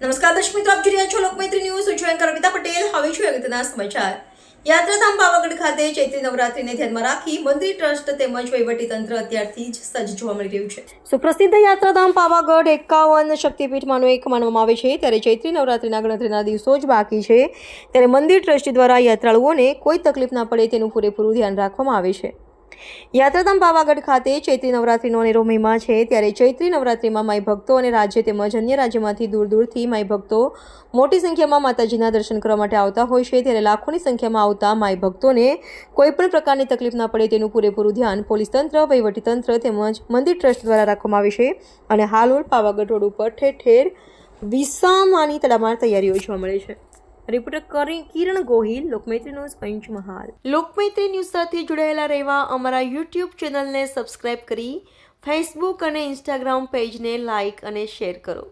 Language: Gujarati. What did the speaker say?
નમસ્કાર દર્શક મિત્રો, આપ જોઈ રહ્યા છો લોકમૈત્રી ન્યૂઝ. હું છું એન્કર અમિતા પટેલ. હવે છું અગત્યના સમાચાર. યાત્રાધામ પાવાગઢ ખાતે ચૈત્રી નવરાત્રીને ધ્યાનમાં રાખી મંદિર ટ્રસ્ટ તેમજ વહીવટીતંત્ર અત્યારથી જ સજ્જ જોવા મળી રહ્યું છે. સુપ્રસિદ્ધ યાત્રાધામ પાવાગઢ એકાવન શક્તિપીઠમાંનું એક માનવામાં આવે છે. ત્યારે ચૈત્રી નવરાત્રીના ગણતરીના દિવસો જ બાકી છે. ત્યારે મંદિર ટ્રસ્ટ દ્વારા યાત્રાળુઓને કોઈ તકલીફ ના પડે તેનું પૂરેપૂરું ધ્યાન રાખવામાં આવે છે. યાત્રાધામ પાવાગઢ ખાતે ચૈત્રી નવરાત્રીનો અનેરો મહિમા છે. ત્યારે ચૈત્રી નવરાત્રીમાં માઈ ભક્તો અને રાજ્ય તેમજ અન્ય રાજ્યમાંથી દૂર દૂરથી માઈ ભક્તો મોટી સંખ્યામાં માતાજીના દર્શન કરવા માટે આવતા હોય છે. ત્યારે લાખોની સંખ્યામાં આવતા માઈ ભક્તોને કોઈપણ પ્રકારની તકલીફ ના પડે તેનું પૂરેપૂરું ધ્યાન પોલીસ તંત્ર વહીવટીતંત્ર તેમજ મંદિર ટ્રસ્ટ દ્વારા રાખવામાં આવે છે. અને હાલોલ પાવાગઢ રોડ ઉપર ઠેર ઠેર વિસામાની તડામાર તૈયારીઓ જોવા મળે છે. રિપોર્ટર કરી કિરણ ગોહિલ, લોકમૈત્રી ન્યૂઝ પંચમહાલ. લોકમૈત્રી ન્યૂઝ સાથે જોડાયેલા રહેવા અમારા યુટ્યુબ ચેનલને સબસ્ક્રાઇબ કરી, ફેસબુક અને ઇન્સ્ટાગ્રામ પેજને લાઇક અને શેર કરો.